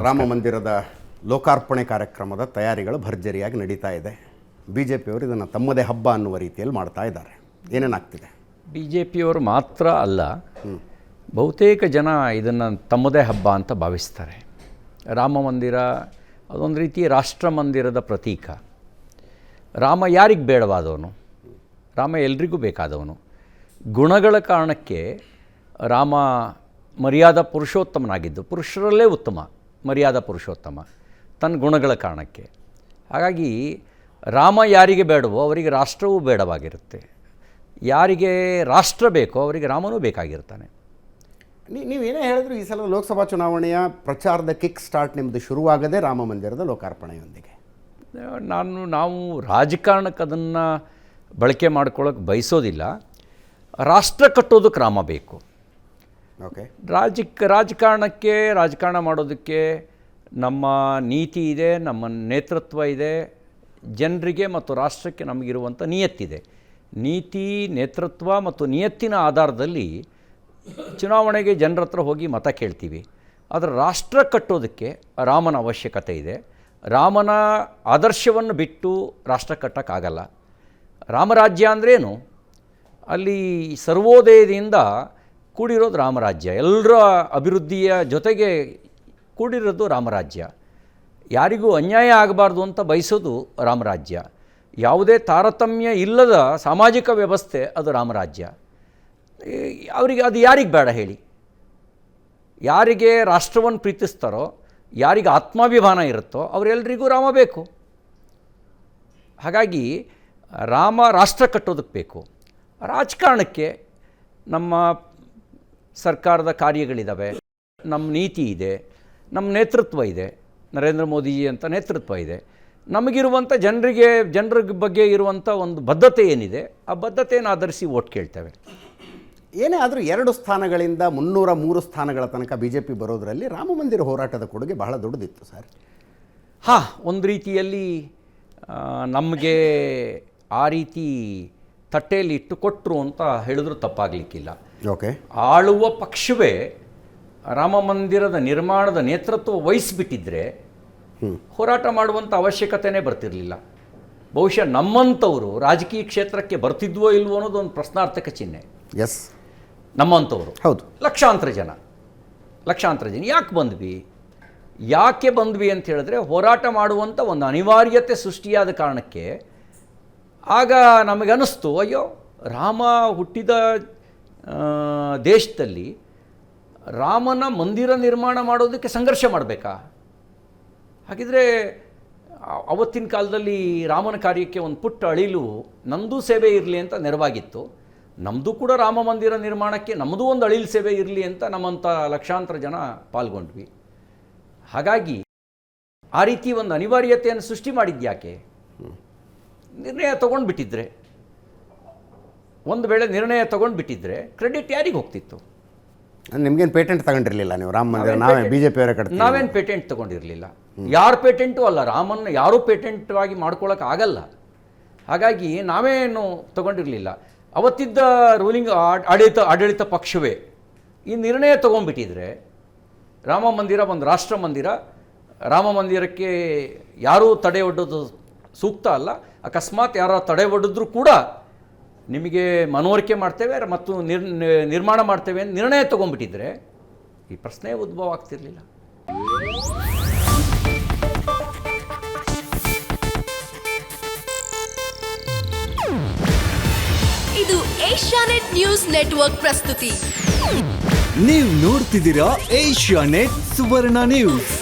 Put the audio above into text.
ರಾಮ ಮಂದಿರದ ಲೋಕಾರ್ಪಣೆ ಕಾರ್ಯಕ್ರಮದ ತಯಾರಿಗಳು ಭರ್ಜರಿಯಾಗಿ ನಡೀತಾ ಇದೆ. ಬಿ ಜೆ ಪಿಯವರು ಇದನ್ನು ತಮ್ಮದೇ ಹಬ್ಬ ಅನ್ನುವ ರೀತಿಯಲ್ಲಿ ಮಾಡ್ತಾ ಇದ್ದಾರೆ. ಏನೇನಾಗ್ತಿದೆ ಬಿ ಜೆ ಪಿಯವರು ಮಾತ್ರ ಅಲ್ಲ ಬಹುತೇಕ ಜನ ಇದನ್ನು ತಮ್ಮದೇ ಹಬ್ಬ ಅಂತ ಭಾವಿಸ್ತಾರೆ. ರಾಮ ಮಂದಿರ ಅದೊಂದು ರೀತಿ ರಾಷ್ಟ್ರ ಮಂದಿರದ ಪ್ರತೀಕ. ರಾಮ ಯಾರಿಗೆ ಬೇಡವಾದವನು? ರಾಮ ಎಲ್ರಿಗೂ ಬೇಕಾದವನು. ಗುಣಗಳ ಕಾರಣಕ್ಕೆ ರಾಮ ಮರ್ಯಾದ ಪುರುಷೋತ್ತಮನಾಗಿದ್ದು ಪುರುಷರಲ್ಲೇ ಉತ್ತಮ. ಮರ್ಯಾದ ಪುರುಷೋತ್ತಮ ತನ್ನ ಗುಣಗಳ ಕಾರಣಕ್ಕೆ. ಹಾಗಾಗಿ ರಾಮ ಯಾರಿಗೆ ಬೇಡವೋ ಅವರಿಗೆ ರಾಷ್ಟ್ರವೂ ಬೇಡವಾಗಿರುತ್ತೆ. ಯಾರಿಗೆ ರಾಷ್ಟ್ರ ಬೇಕೋ ಅವರಿಗೆ ರಾಮನೂ ಬೇಕಾಗಿರ್ತಾನೆ. ನೀವೇನೇ ಹೇಳಿದ್ರು ಈ ಸಲ ಲೋಕಸಭಾ ಚುನಾವಣೆಯ ಪ್ರಚಾರದ ಕಿಕ್ ಸ್ಟಾರ್ಟ್ ನಿಮ್ಮದು ಶುರುವಾಗದೆ ರಾಮ ಮಂದಿರದ ಲೋಕಾರ್ಪಣೆಯೊಂದಿಗೆ. ನಾನು ನಾವು ರಾಜಕಾರಣಕ್ಕೆ ಅದನ್ನು ಬಳಕೆ ಮಾಡ್ಕೊಳ್ಳೋಕೆ ಬಯಸೋದಿಲ್ಲ. ರಾಷ್ಟ್ರ ಕಟ್ಟೋದಕ್ಕೆ ರಾಮ ಬೇಕು. ಓಕೆ ರಾಜಕ್, ರಾಜಕಾರಣಕ್ಕೆ, ರಾಜಕಾರಣ ಮಾಡೋದಕ್ಕೆ ನಮ್ಮ ನೀತಿ ಇದೆ, ನಮ್ಮ ನೇತೃತ್ವ ಇದೆ, ಜನರಿಗೆ ಮತ್ತು ರಾಷ್ಟ್ರಕ್ಕೆ ನಮಗಿರುವಂಥ ನಿಯತ್ತಿದೆ. ನೀತಿ, ನೇತೃತ್ವ ಮತ್ತು ನಿಯತ್ತಿನ ಆಧಾರದಲ್ಲಿ ಚುನಾವಣೆಗೆ ಜನರ ಹತ್ರ ಹೋಗಿ ಮತ ಕೇಳ್ತೀವಿ. ಆದರೆ ರಾಷ್ಟ್ರ ಕಟ್ಟೋದಕ್ಕೆ ರಾಮನ ಅವಶ್ಯಕತೆ ಇದೆ. ರಾಮನ ಆದರ್ಶವನ್ನು ಬಿಟ್ಟು ರಾಷ್ಟ್ರ ಕಟ್ಟೋಕ್ಕಾಗಲ್ಲ. ರಾಮರಾಜ್ಯ ಅಂದ್ರೇನು? ಅಲ್ಲಿ ಸರ್ವೋದಯದಿಂದ ಕೂಡಿರೋದು ರಾಮರಾಜ್ಯ. ಎಲ್ಲರ ಅಭಿವೃದ್ಧಿಯ ಜೊತೆಗೆ ಕೂಡಿರೋದು ರಾಮರಾಜ್ಯ. ಯಾರಿಗೂ ಅನ್ಯಾಯ ಆಗಬಾರ್ದು ಅಂತ ಬಯಸೋದು ರಾಮರಾಜ್ಯ. ಯಾವುದೇ ತಾರತಮ್ಯ ಇಲ್ಲದ ಸಾಮಾಜಿಕ ವ್ಯವಸ್ಥೆ ಅದು ರಾಮರಾಜ್ಯ. ಅವರಿಗೆ ಅದು ಯಾರಿಗೆ ಬೇಡ ಹೇಳಿ. ಯಾರಿಗೆ ರಾಷ್ಟ್ರವನ್ನು ಪ್ರೀತಿಸ್ತಾರೋ, ಯಾರಿಗೆ ಆತ್ಮಾಭಿಮಾನ ಇರುತ್ತೋ ಅವರೆಲ್ಲರಿಗೂ ರಾಮ ಬೇಕು. ಹಾಗಾಗಿ ರಾಮ ರಾಷ್ಟ್ರ ಕಟ್ಟೋದಕ್ಕೆ ಬೇಕು. ರಾಜಕಾರಣಕ್ಕೆ ನಮ್ಮ ಸರ್ಕಾರದ ಕಾರ್ಯಗಳಿದ್ದಾವೆ ನಮ್ಮ ನೀತಿ ಇದೆ. ನಮ್ಮ ನೇತೃತ್ವ ಇದೆ. ನರೇಂದ್ರ ಮೋದಿಜಿ ಅಂತ ನೇತೃತ್ವ ಇದೆ. ನಮಗಿರುವಂಥ ಜನರಿಗೆ ಜನರ ಬಗ್ಗೆ ಇರುವಂಥ ಒಂದು ಬದ್ಧತೆ ಏನಿದೆ ಆ ಬದ್ಧತೆಯನ್ನು ಆಧರಿಸಿ ಓಟ್ ಕೇಳ್ತೇವೆ. ಏನೇ ಆದರೂ ಎರಡು ಸ್ಥಾನಗಳಿಂದ ಮುನ್ನೂರ ಮೂರು ಸ್ಥಾನಗಳ ತನಕ ಬಿ ಜೆ ಪಿ ಬರೋದರಲ್ಲಿ ರಾಮ ಮಂದಿರ ಹೋರಾಟದ ಕೊಡುಗೆ ಬಹಳ ದೊಡ್ಡದಿತ್ತು ಸರ್. ಹಾಂ ಒಂದು ರೀತಿಯಲ್ಲಿ ನಮಗೆ ಆ ರೀತಿ ತಟ್ಟೆಯಲ್ಲಿ ಇಟ್ಟು ಕೊಟ್ಟರು ಅಂತ ಹೇಳಿದ್ರು ತಪ್ಪಾಗಲಿಕ್ಕಿಲ್ಲ. ಓಕೆ. ಆಳುವ ಪಕ್ಷವೇ ರಾಮ ಮಂದಿರದ ನಿರ್ಮಾಣದ ನೇತೃತ್ವ ವಹಿಸಿಬಿಟ್ಟಿದ್ರೆ ಹೋರಾಟ ಮಾಡುವಂಥ ಅವಶ್ಯಕತೆನೇ ಬರ್ತಿರಲಿಲ್ಲ. ಬಹುಶಃ ನಮ್ಮಂಥವರು ರಾಜಕೀಯ ಕ್ಷೇತ್ರಕ್ಕೆ ಬರ್ತಿದ್ವೋ ಇಲ್ವೋ ಅನ್ನೋದು ಒಂದು ಪ್ರಶ್ನಾರ್ಥಕ ಚಿಹ್ನೆ. ಎಸ್. ನಮ್ಮಂಥವರು. ಹೌದು. ಲಕ್ಷಾಂತರ ಜನ. ಲಕ್ಷಾಂತರ ಜನ. ಯಾಕೆ ಬಂದ್ವಿ? ಯಾಕೆ ಬಂದ್ವಿ ಅಂತ ಹೇಳಿದ್ರೆ ಹೋರಾಟ ಮಾಡುವಂಥ ಒಂದು ಅನಿವಾರ್ಯತೆ ಸೃಷ್ಟಿಯಾದ ಕಾರಣಕ್ಕೆ ಆಗ ನಮಗನ್ನಿಸ್ತು, ಅಯ್ಯೋ, ರಾಮ ಹುಟ್ಟಿದ ದೇಶದಲ್ಲಿ ರಾಮನ ಮಂದಿರ ನಿರ್ಮಾಣ ಮಾಡೋದಕ್ಕೆ ಸಂಘರ್ಷ ಮಾಡಬೇಕಾ? ಹಾಗಿದ್ರೆ, ಅವತ್ತಿನ ಕಾಲದಲ್ಲಿ ರಾಮನ ಕಾರ್ಯಕ್ಕೆ ಒಂದು ಪುಟ್ಟ ಅಳಿಲು ನಮ್ಮದು ಸೇವೆ ಇರಲಿ ಅಂತ ನೆರವಾಗಿತ್ತು. ನಮ್ಮದು ಕೂಡ ರಾಮ ಮಂದಿರ ನಿರ್ಮಾಣಕ್ಕೆ ನಮ್ಮದು ಒಂದು ಅಳಿಲು ಸೇವೆ ಇರಲಿ ಅಂತ ನಮ್ಮಂಥ ಲಕ್ಷಾಂತರ ಜನ ಪಾಲ್ಗೊಂಡ್ವಿ. ಹಾಗಾಗಿ ಆ ರೀತಿ ಒಂದು ಅನಿವಾರ್ಯತೆಯನ್ನು ಸೃಷ್ಟಿ ಮಾಡಿದ್ಯಾಕೆ? ನಿರ್ಣಯ ತಗೊಂಡು ಬಿಟ್ಟಿದ್ರೆ ಒಂದು ವೇಳೆ ನಿರ್ಣಯ ತಗೊಂಡು ಬಿಟ್ಟಿದ್ರೆ ಕ್ರೆಡಿಟ್ ಯಾರಿಗೆ ಹೋಗ್ತಿತ್ತು? ನಿಮ್ಗೇನು ಪೇಟೆಂಟ್ ತಗೊಂಡಿರಲಿಲ್ಲ ನೀವು? ರಾಮ ಮಂದಿರ ನಾವೇ ಬಿ ಜೆ ಪಿಯವರೇ ಕಟ್ತೀವಿ ನಾವೇನು ಪೇಟೆಂಟ್ ತಗೊಂಡಿರಲಿಲ್ಲ. ಯಾರ ಪೇಟೆಂಟು ಅಲ್ಲ ರಾಮನ್ನ ಯಾರೂ ಪೇಟೆಂಟ್ ಆಗಿ ಮಾಡ್ಕೊಳ್ಳೋಕೆ ಆಗಲ್ಲ. ಹಾಗಾಗಿ ನಾವೇನು ತಗೊಂಡಿರಲಿಲ್ಲ. ಅವತ್ತಿದ್ದ ರೂಲಿಂಗ್ ಆಡಳಿತ ಆಡಳಿತ ಪಕ್ಷವೇ ಈ ನಿರ್ಣಯ ತೊಗೊಂಡ್ಬಿಟ್ಟಿದ್ರೆ ರಾಮ ಮಂದಿರ ಒಂದು ರಾಷ್ಟ್ರ ಮಂದಿರ ರಾಮ ಮಂದಿರಕ್ಕೆ ಯಾರೂ ತಡೆ ಒಡ್ಡೋದು ಸೂಕ್ತ ಅಲ್ಲ. ಅಕಸ್ಮಾತ್ ಯಾರ ತಡೆ ಒಡೆದ್ರೂ ಕೂಡ ನಿಮಗೆ ಮನವರಿಕೆ ಮಾಡ್ತೇವೆ ಮತ್ತು ನಿರ್ ನಿರ್ಮಾಣ ಮಾಡ್ತೇವೆ ಅಂತ ನಿರ್ಣಯ ತೊಗೊಂಡ್ಬಿಟ್ಟಿದ್ರೆ ಈ ಪ್ರಶ್ನೆ ಉದ್ಭವ ಆಗ್ತಿರಲಿಲ್ಲ. ಇದು ಏಷ್ಯಾನೆಟ್ ನ್ಯೂಸ್ ನೆಟ್ವರ್ಕ್ ಪ್ರಸ್ತುತಿ. ನೀವು ನೋಡ್ತಿದ್ದೀರಾ ಏಷ್ಯಾ ನೆಟ್ ಸುವರ್ಣ ನ್ಯೂಸ್.